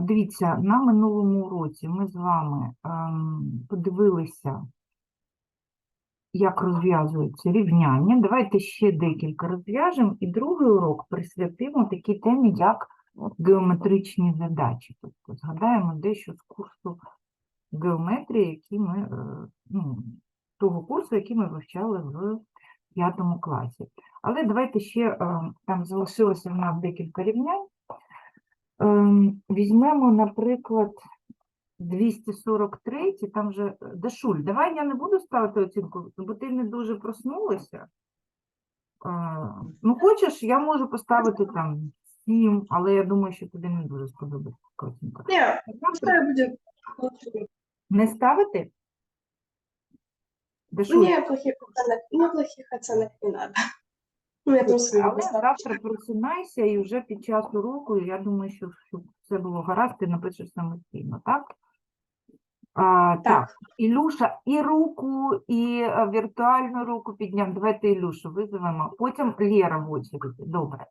Дивіться, на минулому уроці ми з вами ем, подивилися, як розв'язуються рівняння. Давайте ще декілька розв'яжемо, і другий урок присвятимо такій темі, як геометричні задачі. Тобто згадаємо дещо з курсу геометрії, який ми, е, ну, того курсу, який ми вивчали в п'ятому класі. Але давайте ще е, там залишилося в нас декілька рівнянь. Ем, Візьмемо, наприклад, 243, там же е, Дашуль, давай я не буду ставити оцінку, бо ти не дуже проснулася. Е, Ну, хочеш, я можу поставити там 7, але я думаю, що тобі не дуже сподобається оцінка. Не, пускай будет. Не ставити? Дашуль, Мне плохих оценок, мне плохих оценок не надо. Ну, я просто але завтра просинайся і вже під час уроку, я думаю, що щоб все було гаразд, ти напишеш самостійно, так? А, так. Так. Ілюша і руку, і е, віртуальну руку підняв. Давайте Ілюшу визовемо. Потім Лєра в очереді. Добре.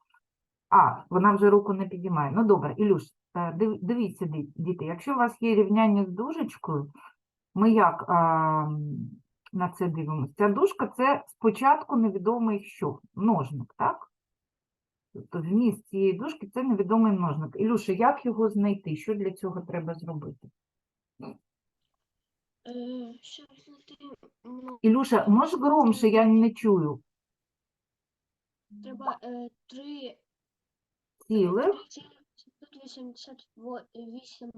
А, вона вже руку не підіймає. Ну добре, Ілюш, е, див- дивіться, ді- діти, якщо у вас є рівняння з дужечкою, ми як м, на це дивимося? Ця дужка це спочатку невідомий що? Множник, так? Тобто вміст цієї дужки це невідомий множник. Ілюша, як його знайти? Що для цього треба зробити? Е, ну, Ілюша, може громше, я не чую. треба е, 3 Цілих 788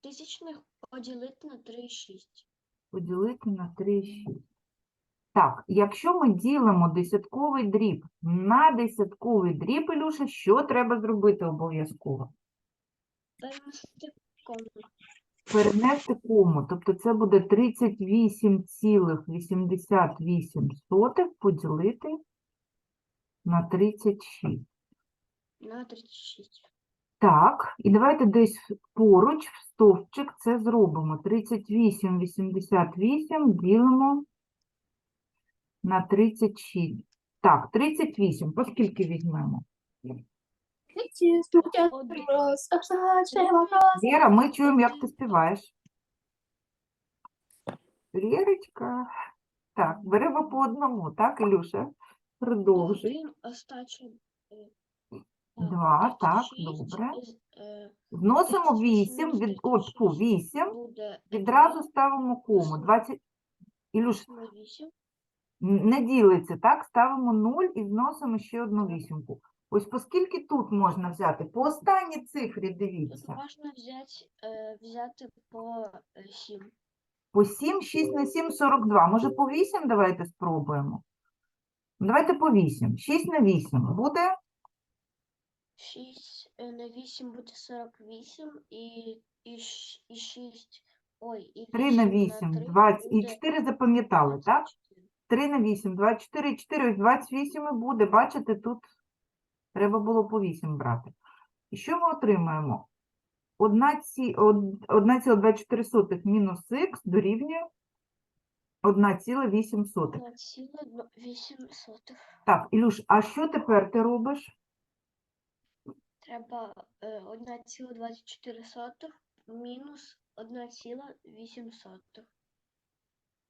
тисячних поділити на 3,6. Поділити на 3,6. Так, якщо ми ділимо десятковий дріб на десятковий дріб, Ілюша, що треба зробити обов'язково? Перенести кому. Тобто це буде 38,88 поділити на 36. на 36. Так, і давайте десь поруч в стовпчик це зробимо. 38, 88 ділимо на 36. Так, 38, поскільки візьмемо. Віра, ми чуємо, як ти співаєш. Вірочка. Так, беремо по одному, так, Ілюша? продовжуємо. 2, так, добре. Е, вносимо вісім. від, о, фу, 8, відразу ставимо кому. 20, Ілюш, не ділиться, так, ставимо 0 і вносимо ще одну вісімку. Ось оскільки тут можна взяти, по останній цифрі дивіться. Можна взяти, е, взяти по е, сім. По 7, 6 на 7, 42. Може по вісім? давайте спробуємо? Давайте по 8. 6 на вісім буде 6 е, на 8 буде 48 і, і, щ- і 6. Ой, і 3 на 8 8, 3 20. І буде 4 запам'ятали, так? 24. 3 на 8, 24, 4, ось 28 і буде. Бачите, тут треба було по 8 брати. І що ми отримаємо? 1,24 мінус х дорівнює 1,8. 1,8 сотих. Так, Ілюш, а що тепер ти робиш? Треба е, 1,24 мінус 1,8.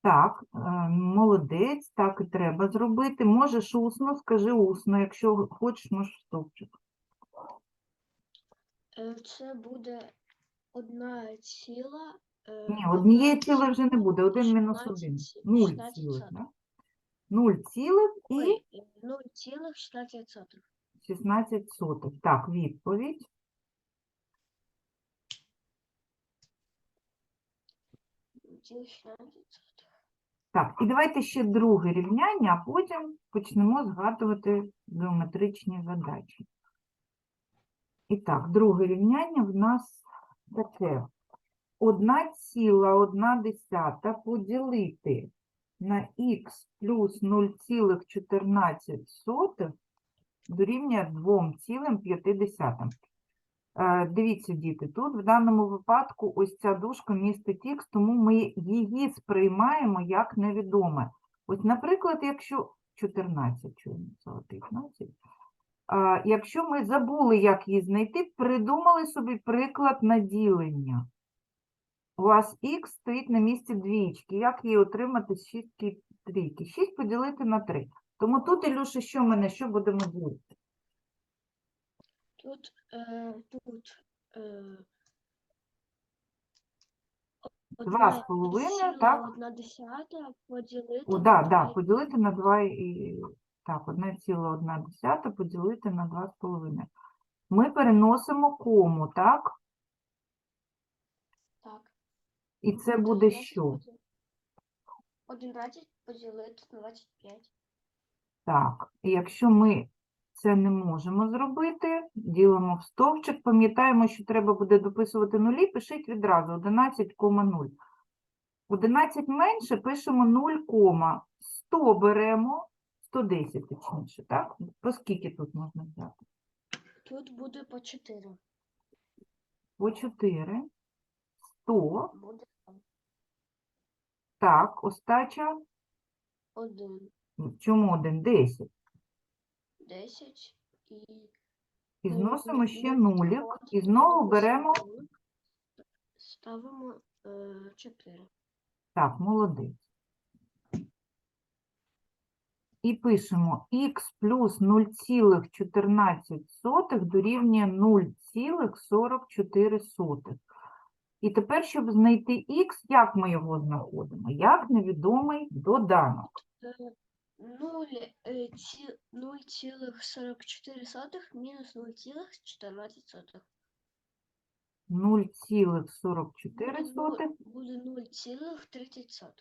Так, е, молодець, так і треба зробити. Можеш усно, скажи усно, якщо хочеш, можеш стовпчик. Е, Це буде 1 ціла. е, Ні, однієї одна цілої вже не буде, один мінус один. Нуль цілих, да? Нуль цілих і Ой, е, 0,16 сотих. 16 сотих. Так, відповідь. 16. Так, і давайте ще друге рівняння, а потім почнемо згадувати геометричні задачі. І так, друге рівняння в нас таке. 1,1 поділити на х плюс 0,14 дорівнює 2,5. Е, Дивіться, діти, тут в даному випадку ось ця дужка містить х, тому ми її сприймаємо як невідоме. Ось, наприклад, якщо 14, чого я 15, якщо ми забули, як її знайти, придумали собі приклад на ділення. У вас х стоїть на місці двічки. Як її отримати з шістки трійки? 6 поділити на 3. Тому тут, Ілюша, що в мене, що будемо ділити? Тут, е, тут е, Два з половиною, так? Одна десята поділити О, на да, да, два і поділити на 2 і... Так, 1,1 десята поділити на 2,5. Ми переносимо кому, так? Так. І це буде що? поділ- 11 поділити на 25. Так, якщо ми це не можемо зробити, ділимо в стовпчик, пам'ятаємо, що треба буде дописувати нулі, пишіть відразу 11,0. 11 менше пишемо 0, 100 беремо, 110 точніше, так? По скільки тут можна взяти? Тут буде по 4. По 4, 100, Буде так, остача, 1, чому 1? 10. 10 і І зносимо ще ну, нулік, і знову беремо, Ставимо е, 4. так, молодець. І пишемо х плюс 0,14 дорівнює 0,44. І тепер, щоб знайти х, як ми його знаходимо? Як невідомий доданок. 0, е, ці- 0,44 мінус 0,14. 0,44. Буде 0,30.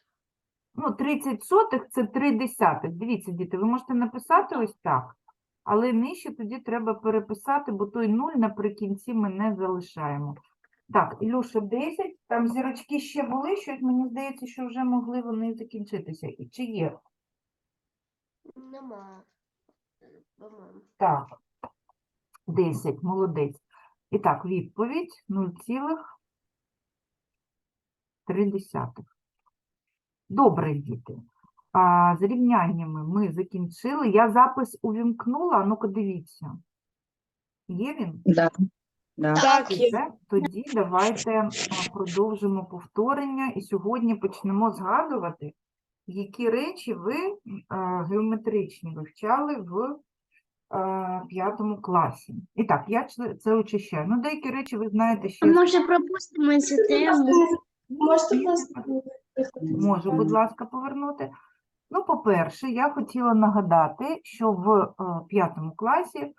Ну, 30 сотих – це 3 десятих. Дивіться, діти, ви можете написати ось так, але нижче тоді треба переписати, бо той 0 наприкінці ми не залишаємо. Так, Ілюша, 10, там зірочки ще були, щось мені здається, що вже могли вони закінчитися. І чи є? Нема. Так, 10, молодець. І так, відповідь 0,3. Добре, діти. А, з рівняннями ми закінчили. Я запис увімкнула, ну-ка дивіться. Є він? Да. Да. Так, є. Все? Тоді давайте продовжимо повторення і сьогодні почнемо згадувати, які речі ви геометричні вивчали в п'ятому класі. І так, я це- очищаю. Ну, деякі речі ви знаєте з- Може, пропустимо цю тему? Можете просто? Можу, будь ласка, повернути. Ну, по-перше, я хотіла нагадати, що в е, п'ятому класі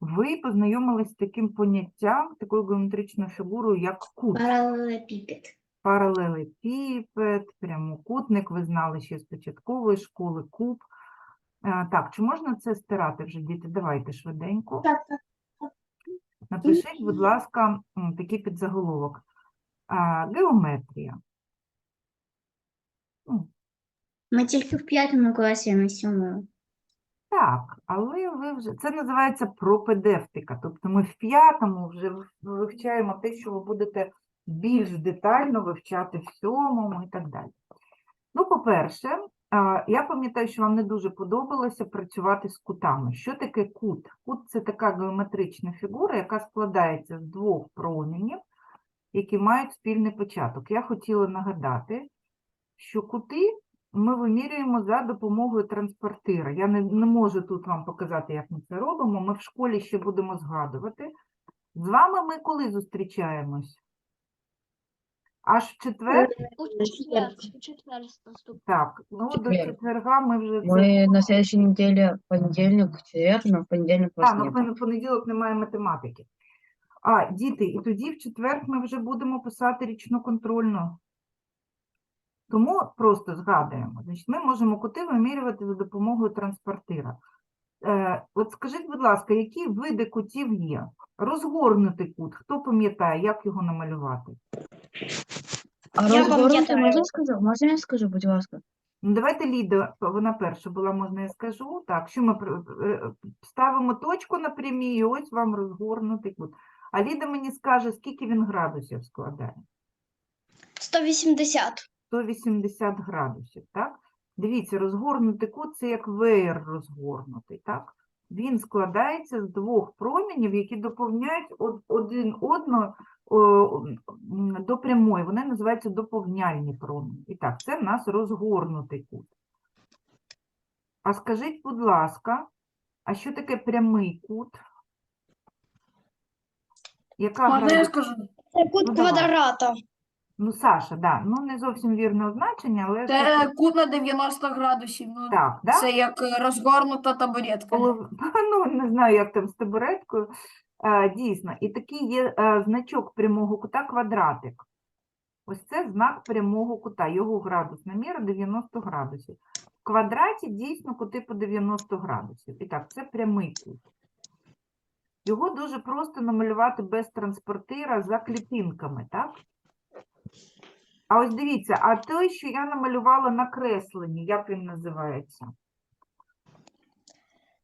ви познайомились з таким поняттям, такою геометричною фігурою, як кут. Паралелепіпед. Паралелепіпед, прямокутник, ви знали ще з початкової школи, куб. Е, Так, чи можна це стирати вже, діти? Давайте швиденько. Так, так. Напишіть, будь ласка, такий підзаголовок. А, Геометрія. Ми тільки в п'ятому класі, а не сьомому. Так, але ви вже це називається пропедевтика. Тобто ми в п'ятому вже вивчаємо те, що ви будете більш детально вивчати в сьомому і так далі. Ну, по-перше, я пам'ятаю, що вам не дуже подобалося працювати з кутами. Що таке кут? Кут це така геометрична фігура, яка складається з двох промінів, які мають спільний початок. Я хотіла нагадати, що кути ми вимірюємо за допомогою транспортира. Я не, не можу тут вам показати, як ми це робимо. Ми в школі ще будемо згадувати. З вами ми коли зустрічаємось? Аж в четвер? У четвер, у четвер наступний. Так, ну до Четвер. четверга ми вже. Мы на следующей неделе понедельник, четверг, но в понедельник А, вас ну нет. в понеділок немає математики. А, діти, і тоді в четвер ми вже будемо писати річну контрольну. Тому просто згадуємо. Значить, ми можемо кути вимірювати за допомогою транспортира. Е, от скажіть, будь ласка, які види кутів є? Розгорнутий кут. Хто пам'ятає, як його намалювати? А Я розгорнути можна скажу? Можна я скажу, будь ласка? Ну, давайте Ліда, вона перша була, можна я скажу. Так, що ми при- е, ставимо точку на прямій, і ось вам розгорнутий кут. А Ліда мені скаже, скільки він градусів складає? 180. 180 градусів, так? Дивіться, розгорнутий кут – це як веєр розгорнутий, так? Він складається з двох промінів, які доповняють один одного до прямої. Вони називаються доповняльні промені. І так, це в нас розгорнутий кут. А скажіть, будь ласка, а що таке прямий кут? Яка Можна я скажу? Це кут Ну, давай. Ну, Саша, да. ну не зовсім вірне означення, але Це кут на 90 градусів. Ну, так, да? Це як е, розгорнута табуретка. Полов- Ну, не знаю, як там з табуреткою. Е, Дійсно, і такий є е, значок прямого кута квадратик. Ось це знак прямого кута, його градусна міра 90 градусів. В квадраті дійсно кути по 90 градусів. І так, це прямий кут. Його дуже просто намалювати без транспортира за клітинками, так? А ось дивіться, а той, що я намалювала на кресленні, як він називається?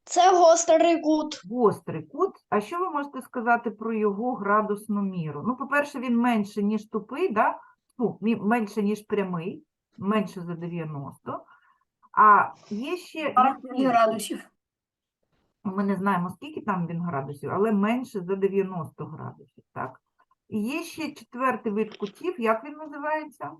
Це гострий кут. Гострий кут. А що ви можете сказати про його градусну міру? Ну, по-перше, він менше, ніж тупий, да? ну, менше, ніж прямий, менше за 90. А є ще 40 градусів. ми не знаємо, скільки там він градусів, але менше за 90 градусів, так? І є ще четвертий вид кутів, як він називається?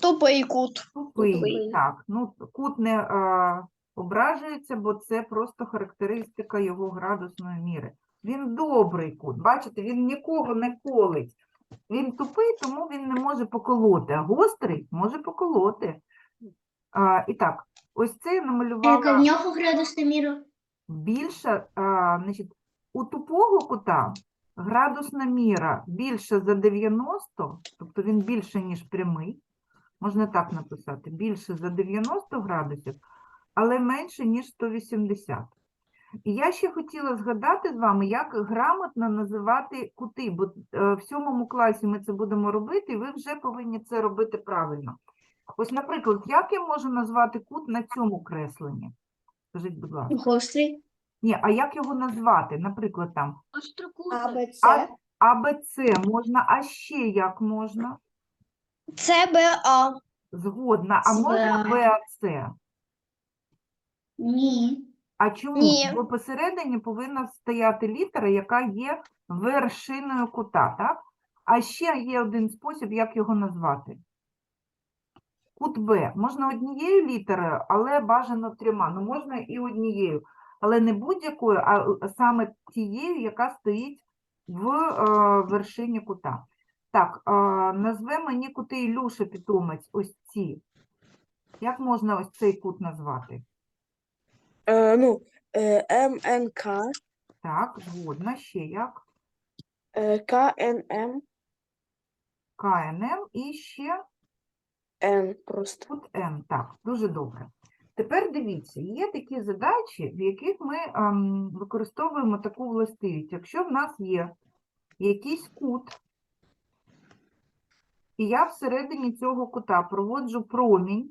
Тупий кут. Тупий, Тупий. так. Ну, кут не а, ображується, бо це просто характеристика його градусної міри. Він добрий кут, бачите, він нікого не колить. Він тупий, тому він не може поколоти, а гострий може поколоти. А, і так, ось це я Яка в намалювала нього градусна міра? більше, а, значить, у тупого кута градусна міра більше за 90, тобто він більше, ніж прямий, можна так написати, більше за 90 градусів, але менше, ніж 180. І я ще хотіла згадати з вами, як грамотно називати кути, бо е, в сьомому класі ми це будемо робити, і ви вже повинні це робити правильно. Ось, наприклад, як я можу назвати кут на цьому кресленні? Скажіть, будь ласка. Гострий. Ні, а як його назвати? Наприклад, там А, Б, А, АБЦ можна, а ще як можна? Це Б, Згодна, а можна БАЦ? Ні. А чому? Ні. Бо посередині повинна стояти літера, яка є вершиною кута, так? А ще є один спосіб, як його назвати. Кут Б. Можна однією літерою, але бажано трьома. Ну, можна і однією, але не будь-якою, а саме тією, яка стоїть в е, вершині кута. Так, е, назве мені кути Ілюша Питомець, ось ці. Як можна ось цей кут назвати? Е, ну, е, МНК, Так, згодна, ще як? е, КНМ, КНМ і ще Н просто. тут М. Так, дуже добре. Тепер дивіться, є такі задачі, в яких ми ем, використовуємо таку властивість. Якщо в нас є якийсь кут, і я всередині цього кута проводжу промінь,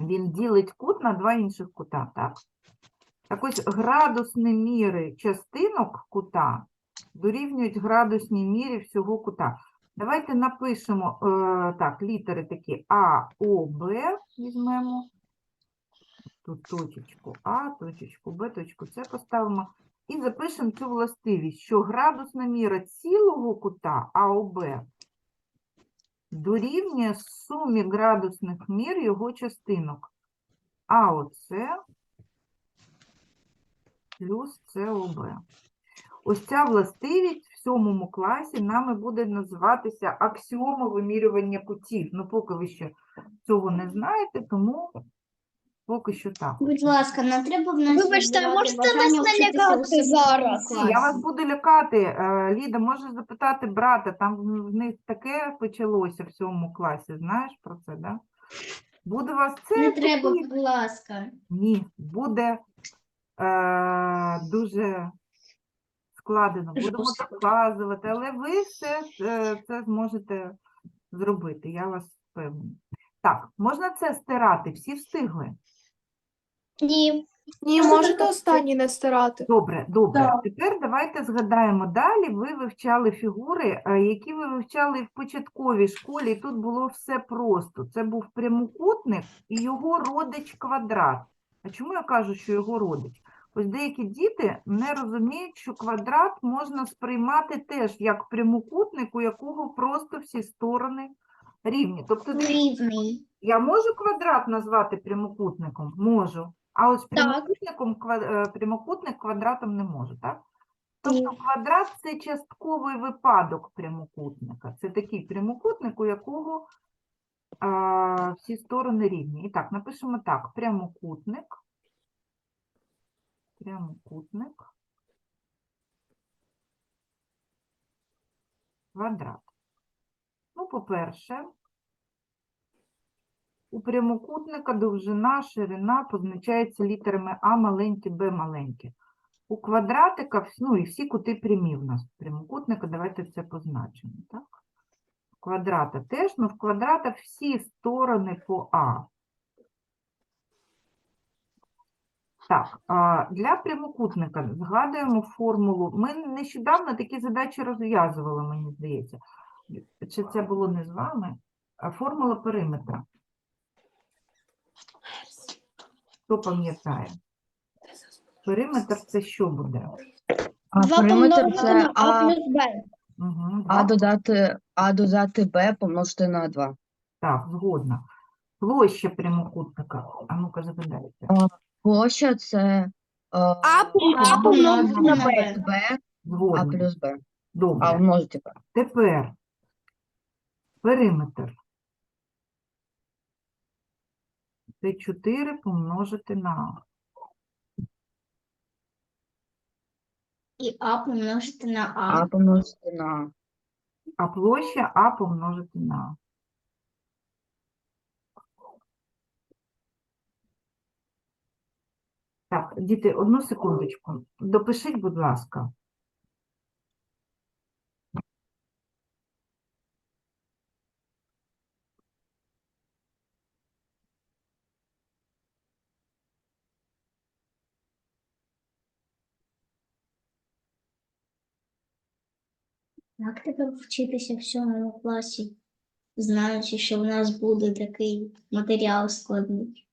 він ділить кут на два інших кута, так? Так ось градусні міри частинок кута дорівнюють градусній мірі всього кута. Давайте напишемо е, так, літери такі А, О, Б візьмемо. Тут точечку А, точечку Б, точку С поставимо. І запишемо цю властивість, що градусна міра цілого кута АОБ дорівнює сумі градусних мір його частинок. АОЦ плюс СОБ. Ось ця властивість в сьомому класі нами буде називатися аксіома вимірювання кутів. Ну, поки ви ще цього не знаєте, тому поки що так. Будь ласка, не треба в нас Вибачте, а можете нас налякати зараз? Я вас буду лякати. Е, Ліда, можеш запитати брата, там в них таке почалося в сьомому класі, знаєш про це, да? Буде вас це Не треба, такі- будь ласка. Ні, буде е, дуже складено. Будемо доказувати, але ви все е, це зможете зробити, я вас впевнена. Так, можна це стирати, всі встигли. Ні. Ні, можете останній не стирати. Добре, добре. Тепер давайте згадаємо далі. Ви вивчали фігури, е, які ви вивчали в початковій школі, і тут було все просто. Це був прямокутник і його родич квадрат. А чому я кажу, що його родич? Ось деякі діти не розуміють, що квадрат можна сприймати теж як прямокутник, у якого просто всі сторони рівні. Тобто Рівний. я можу квадрат назвати прямокутником? Можу. А ось прямокутником, ква- е, прямокутник квадратом не можу, так? Тобто квадрат – це частковий випадок прямокутника. Це такий прямокутник, у якого а, всі сторони рівні. І так, напишемо так. Прямокутник. Прямокутник. Квадрат. Ну, по-перше, у прямокутника довжина, ширина позначається літерами А маленькі, Б маленькі. У квадратика, ну і всі кути прямі в нас. У Прямокутника давайте це позначимо, так? Квадрата теж, ну в квадратах всі сторони по А. Так, для прямокутника згадуємо формулу. Ми нещодавно такі задачі розв'язували, мені здається. Чи це було не з вами? Формула периметра. Хто пам'ятає? Периметр це що буде? А Два периметр помножити це на А А, плюс Б. Угу, а додати, а додати Б помножити на 2. Так, згодна. Площа прямокутника. А ну-ка загадайте. Площа це е, А, А помножити на Б. Б, А Згодна. плюс Б. Добре. А умножити Б. Тепер периметр. Це 4 помножити на А. І А помножити на А А. помножити на А. А площа А помножити на А. Так, діти, одну секундочку. Допишіть, будь ласка. Як тепер вчитися в сьомому класі, знаючи, що в нас буде такий матеріал складний?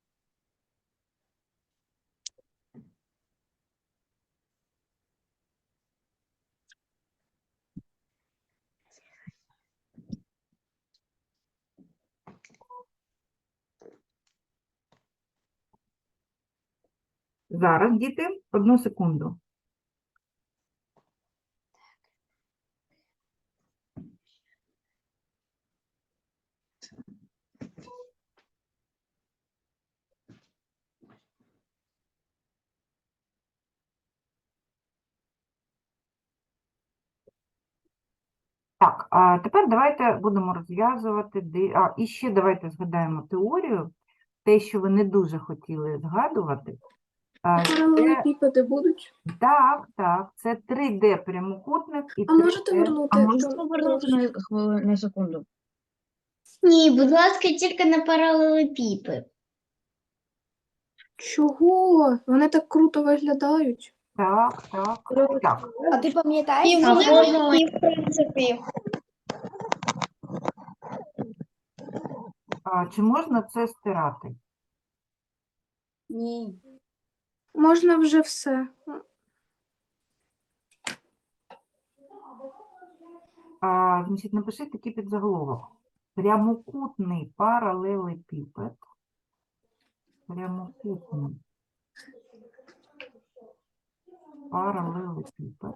Зараз, діти, одну секунду. Так, а тепер давайте будемо розв'язувати. А, і ще давайте згадаємо теорію. Те, що ви не дуже хотіли згадувати. Це- Паралелепіпеди будуть? Так, так, це 3D прямокутник і А можете 3D. вернути? А можете повернути на, хвили- на секунду? Ні, будь ласка, тільки на паралелепіпи. Чого? Вони так круто виглядають. Так, так, так. А ти пам'ятаєш? І вони в принципі. А, чи можна це стирати? Ні. Можна вже все. А, значить, напишіть такий підзаголовок. Прямокутний паралелепіпед. Прямокутний паралелепіпед.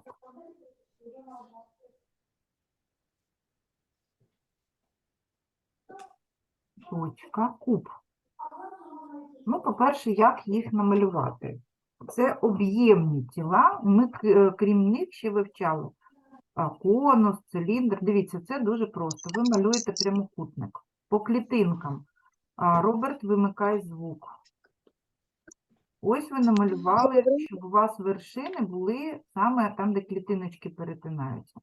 Точка, куб. Ну, по-перше, як їх намалювати? Це об'ємні тіла. Ми, е, крім них, ще вивчали конус, циліндр. Дивіться, це дуже просто. Ви малюєте прямокутник по клітинкам. Роберт, вимикай звук. Ось ви намалювали, щоб у вас вершини були саме там, де клітиночки перетинаються.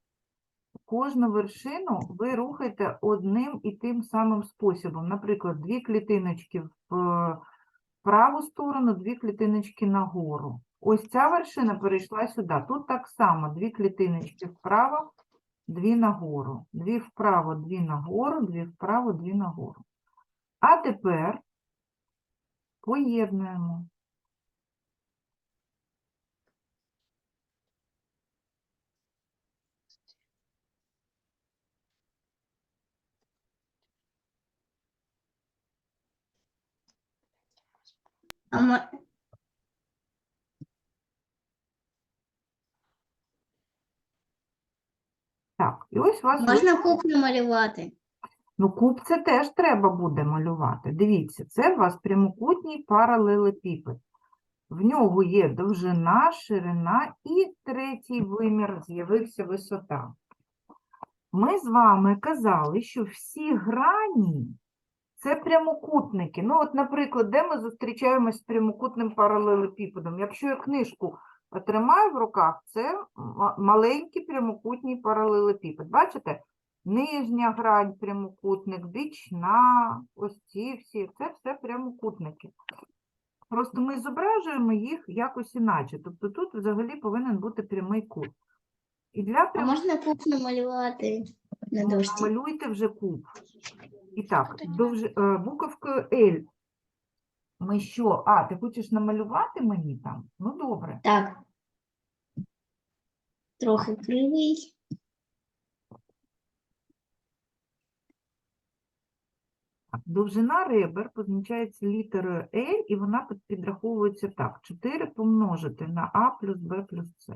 Кожну вершину ви рухаєте одним і тим самим способом. Наприклад, дві клітиночки в е, праву сторону, дві клітиночки нагору. Ось ця вершина перейшла сюди. Тут так само дві клітиночки вправо, дві нагору. Дві вправо, дві нагору, дві вправо, дві нагору. А тепер поєднуємо. Мо- Так, і ось у вас можна вийшло- куб намалювати? Ну, куб це теж треба буде малювати. Дивіться, це у вас прямокутній паралелепіпед. В нього є довжина, ширина і третій вимір з'явився висота. Ми з вами казали, що всі грані це прямокутники. Ну, от, наприклад, де ми зустрічаємось з прямокутним паралелепіпедом? Якщо я книжку тримаю в руках, це ма- маленький прямокутній паралелепіпед. Бачите? Нижня грань прямокутник, бічна, ось ці всі, це все прямокутники. Просто ми зображуємо їх якось іначе. Тобто тут взагалі повинен бути прямий кут. І для А можна куб намалювати на Ну, дошці? Намалюйте вже куб. І так, довж... е, буковкою L. Ми що? А, ти хочеш намалювати мені там? Ну, добре. Так. Трохи кривий. Довжина ребер позначається літерою L, і вона під- підраховується так. 4 помножити на А плюс Б плюс С.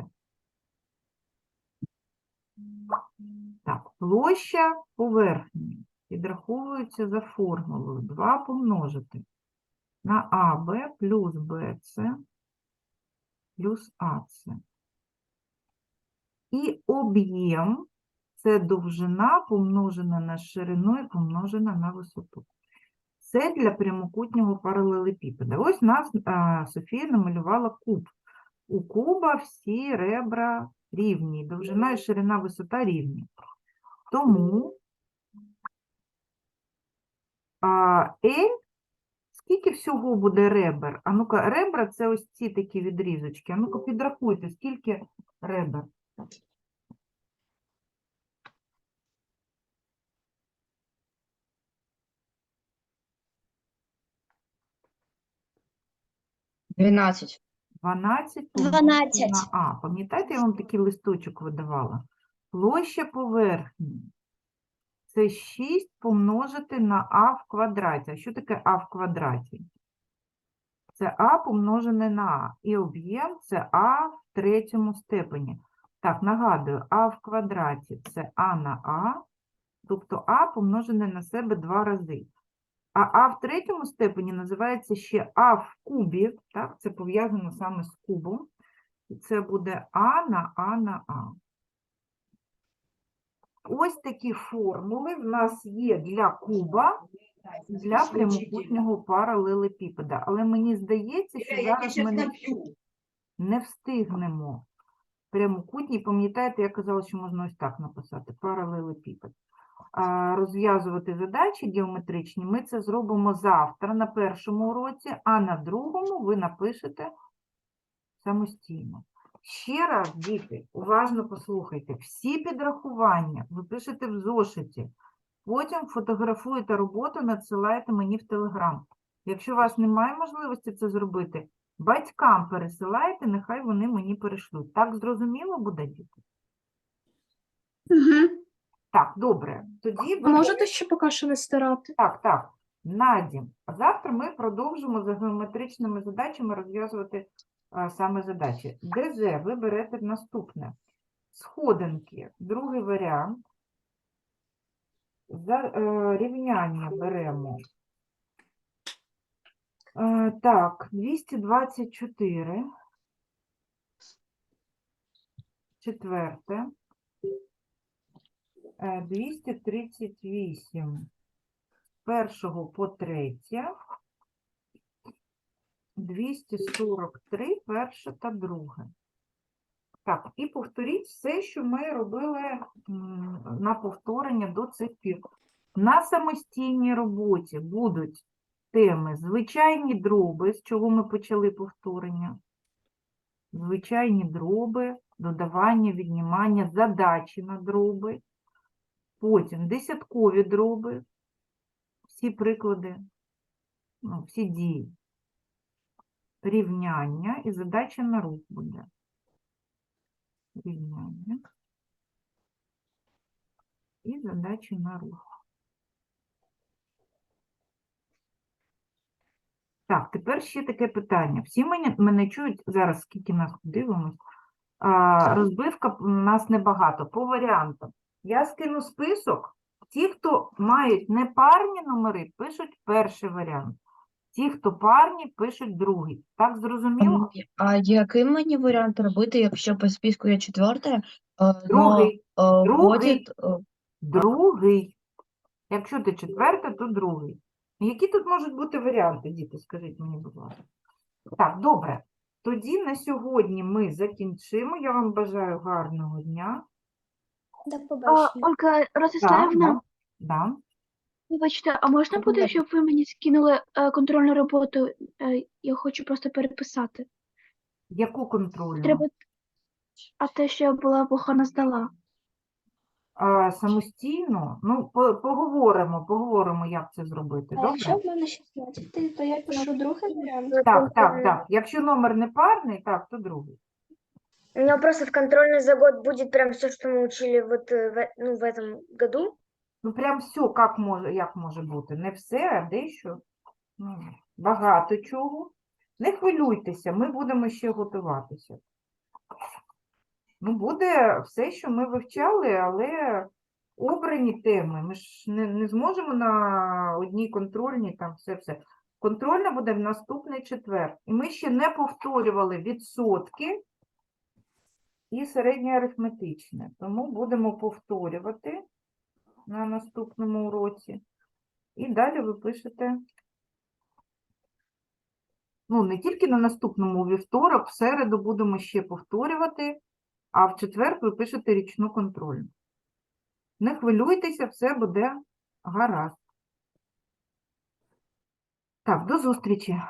Так, площа поверхні підраховується за формулою 2 помножити на АБ плюс БЦ плюс АЦ. І об'єм це довжина помножена на ширину і помножена на висоту. Це для прямокутнього паралелепіпеда. Ось нас Софія намалювала куб. У куба всі ребра рівні, довжина і ширина висота рівні. Тому а, L, скільки всього буде ребер? А ну-ка, ребра це ось ці такі відрізочки. А ну-ка, підрахуйте, скільки ребер? Двенадцать. 12 12. на А. Пам'ятаєте, я вам такий листочок видавала? Площа поверхні. Це 6 помножити на А в квадраті. А що таке А в квадраті? Це А помножене на А. І об'єм це А в третьому степені. Так, нагадую, А в квадраті це А на А, тобто А помножене на себе два рази. А А в третьому степені називається ще А в кубі, так? Це пов'язано саме з кубом. І це буде А на А на А. Ось такі формули в нас є для куба, для прямокутнього паралелепіпеда. Але мені здається, що зараз ми не, не встигнемо. Прямокутній, пам'ятаєте, я казала, що можна ось так написати, паралелепіпед. Розв'язувати задачі геометричні, ми це зробимо завтра на першому уроці, а на другому ви напишете самостійно. Ще раз, діти, уважно послухайте, всі підрахування ви пишете в зошиті, потім фотографуєте роботу, надсилаєте мені в Телеграм. Якщо у вас немає можливості це зробити, батькам пересилайте, нехай вони мені перешлють. Так зрозуміло буде, діти? Угу. Так, добре. Тоді ви- можете ще поки що не стирати? Так, так. Надім. Завтра ми продовжимо за геометричними задачами розв'язувати а, саме задачі. ДЗ ви берете наступне. Сходинки. Другий варіант. За е, рівняння беремо. Е, так, 224. Четверте. Е, 238 першого по третє, 243 перше та друге. Так, і повторіть все, що ми робили на повторення до цих пір. На самостійній роботі будуть теми звичайні дроби, з чого ми почали повторення. Звичайні дроби, додавання, віднімання, задачі на дроби. Потім десяткові дроби, всі приклади, ну, всі дії. Рівняння і задача на рух буде. Рівняння. І задача на рух. Так, тепер ще таке питання. Всі мене, мене чують зараз, скільки нас дивимось. Розбивка у нас небагато. По варіантам. Я скину список. Ті, хто мають непарні номери, пишуть перший варіант. Ті, хто парні, пишуть другий. Так зрозуміло? А який мені варіант робити, якщо по списку є четверте, е, но Другий. е, другий. е, Другий. Якщо ти четверта, то другий. Які тут можуть бути варіанти, діти? Скажіть мені, будь ласка. Так, добре. Тоді на сьогодні ми закінчимо. Я вам бажаю гарного дня. До побачення. Ольга Ростиславівна, да, да. вибачте, а можна буде, щоб ви мені скинули е, контрольну роботу? Е, я хочу просто переписати. Яку контрольну? Треба. А те, що я була погано здала. А, самостійно? Ну, по- поговоримо, поговоримо, як це зробити. А Добре? якщо в мене 16, то я пишу другий варіант. Так, так, так. Якщо номер не парний, так, то другий. У меня просто в контрольный за год будет прям все, что мы учили вот э, в, э- ну, в этом году. Ну, прям все, як може, як може бути. Не все, а дещо. Ну, багато чого. Не хвилюйтеся, ми будемо ще готуватися. Ну, буде все, що ми вивчали, але обрані теми. Ми ж не, не зможемо на одній контрольній там все-все. Контрольна буде в наступний четвер. І ми ще не повторювали відсотки і середнє арифметичне. Тому будемо повторювати на наступному уроці. І далі ви пишете. Ну, не тільки на наступному вівторок, в середу будемо ще повторювати, а в четвер ви пишете річну контрольну. Не хвилюйтеся, все буде гаразд. Так, до зустрічі.